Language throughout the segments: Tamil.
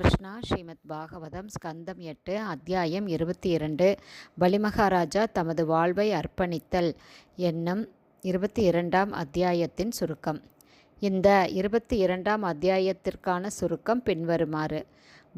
கிருஷ்ணா ஸ்ரீமத் பாகவதம் ஸ்கந்தம் எட்டு அத்தியாயம் இருபத்தி இரண்டு பலிமகாராஜா தமது வாழ்வை அர்ப்பணித்தல் என்னும் இருபத்தி இரண்டாம் அத்தியாயத்தின் சுருக்கம். இந்த இருபத்தி இரண்டாம் அத்தியாயத்திற்கான சுருக்கம் பின்வருமாறு.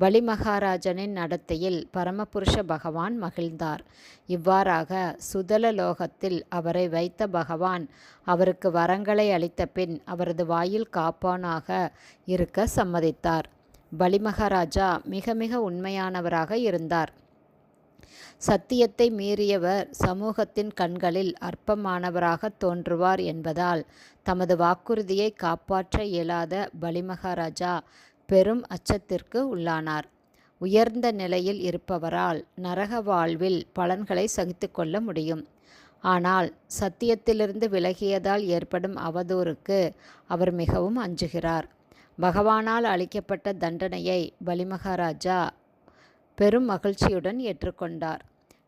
பலிமகாராஜனின் நடத்தையில் பரமபுருஷ பகவான் மகிழ்ந்தார். இவ்வாறாக சுதல லோகத்தில் அவரை வைத்த பகவான் அவருக்கு வரங்களை அளித்த பின் அவரது வாயில் காப்பானாக இருக்க சம்மதித்தார். பலிமகாராஜா மிக மிக உண்மையானவராக இருந்தார். சத்தியத்தை மீறியவர் சமூகத்தின் கண்களில் அற்பமானவராக தோன்றுவார் என்பதால் தமது வாக்குறுதியை காப்பாற்ற இயலாத பலிமகாராஜா பெரும் அச்சத்திற்கு உள்ளானார். உயர்ந்த நிலையில் இருப்பவரால் நரக வாழ்வில் பலன்களை சகித்து கொள்ள முடியும். ஆனால் சத்தியத்திலிருந்து விலகியதால் ஏற்படும் அவதூறுக்கு அவர் மிகவும் அஞ்சுகிறார். பகவானால் அளிக்கப்பட்ட தண்டனையை பலிமகாராஜா பெரும் மகிழ்ச்சியுடன் ஏற்றுக்கொண்டார்.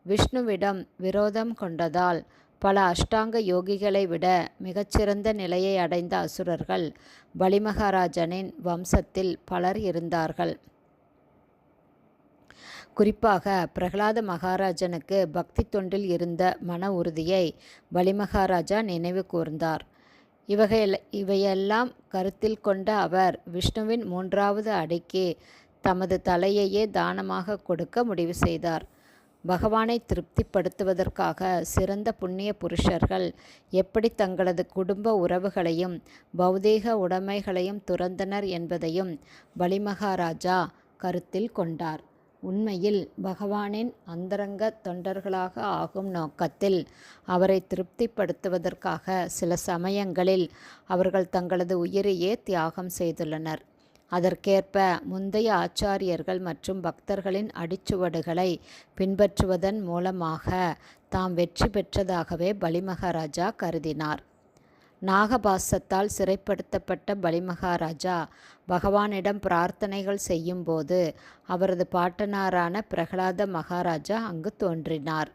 விஷ்ணுவிடம் விரோதம் கொண்டதால் பல அஷ்டாங்க யோகிகளை விட மிகச்சிறந்த நிலையை அடைந்த அசுரர்கள் பலிமகாராஜனின் வம்சத்தில் பலர் இருந்தார்கள். குறிப்பாக பிரகலாத மகாராஜனுக்கு பக்தி தொண்டில் இருந்த மன உறுதியை பலிமகாராஜா நினைவு கூர்ந்தார். இவகையில் இவையெல்லாம் கருத்தில் கொண்ட அவர் விஷ்ணுவின் மூன்றாவது அடிக்கே தமது தலையையே தானமாக கொடுக்க முடிவு செய்தார். பகவானை திருப்திப்படுத்துவதற்காக சிறந்த புண்ணிய புருஷர்கள் எப்படி தங்களது குடும்ப உறவுகளையும் பௌதீக உடைமைகளையும் துறந்தனர் என்பதையும் பலிமகாராஜா கருத்தில் கொண்டார். உண்மையில் பகவானின் அந்தரங்க தொண்டர்களாக ஆகும் நோக்கத்தில் அவரை திருப்திப்படுத்துவதற்காக சில சமயங்களில் அவர்கள் தங்களது உயிரையே தியாகம் செய்துள்ளனர். அதற்கேற்ப முந்தைய ஆச்சாரியர்கள் மற்றும் பக்தர்களின் அடிச்சுவடுகளை பின்பற்றுவதன் மூலமாக தாம் வெற்றி பெற்றதாகவே பலிமகாராஜா கருதினார். நாகபாசத்தால் சிறைப்படுத்தப்பட்ட பலிமகாராஜா பகவானிடம் பிரார்த்தனைகள் செய்யும்போது அவரது பாட்டனாரான பிரகலாத மகாராஜா அங்கு தோன்றினார்.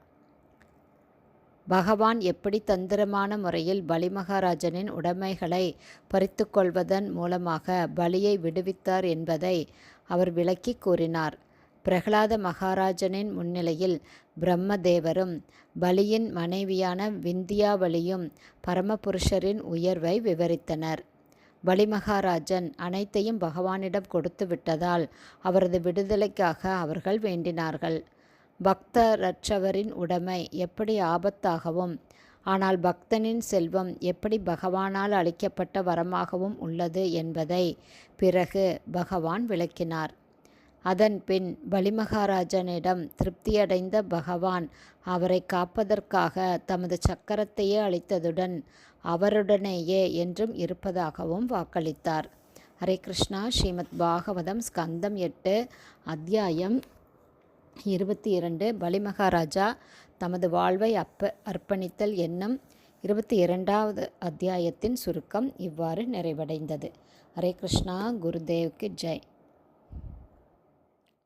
பகவான் எப்படி தந்திரமான முறையில் பலிமகாராஜனின் உடைமைகளை பறித்துக்கொள்வதன் மூலமாக பலியை விடுவித்தார் என்பதை அவர் விளக்கி கூறினார். பிரகலாத மகாராஜனின் முன்னிலையில் பிரம்மதேவரும் பலியின் மனைவியான விந்தியாவளியும் பரமபுருஷரின் உயர்வை விவரித்தனர். பலிமகாராஜன் அனைத்தையும் பகவானிடம் கொடுத்து விட்டதால் அவரது விடுதலைக்காக அவர்கள் வேண்டினார்கள். பக்தரற்றவரின் உடைமை எப்படி ஆபத்தாகவும் ஆனால் பக்தனின் செல்வம் எப்படி பகவானால் அளிக்கப்பட்ட வரமாகவும் உள்ளது என்பதை பிறகு பகவான் விளக்கினார். அதன் பின் பலிமகாராஜனிடம் திருப்தியடைந்த பகவான் அவரை காப்பதற்காக தமது சக்கரத்தையே அளித்ததுடன் அவருடனேயே என்றும் இருப்பதாகவும் வாக்களித்தார். ஹரே கிருஷ்ணா. ஸ்ரீமத் பாகவதம் ஸ்கந்தம் எட்டு அத்தியாயம் இருபத்தி இரண்டு. பலிமகாராஜா தமது வாழ்வை அப்ப அர்ப்பணித்தல் என்னும் இருபத்தி இரண்டாவது அத்தியாயத்தின் சுருக்கம் இவ்வாறு நிறைவடைந்தது. ஹரே கிருஷ்ணா. குருதேவ்க்கு ஜெய்.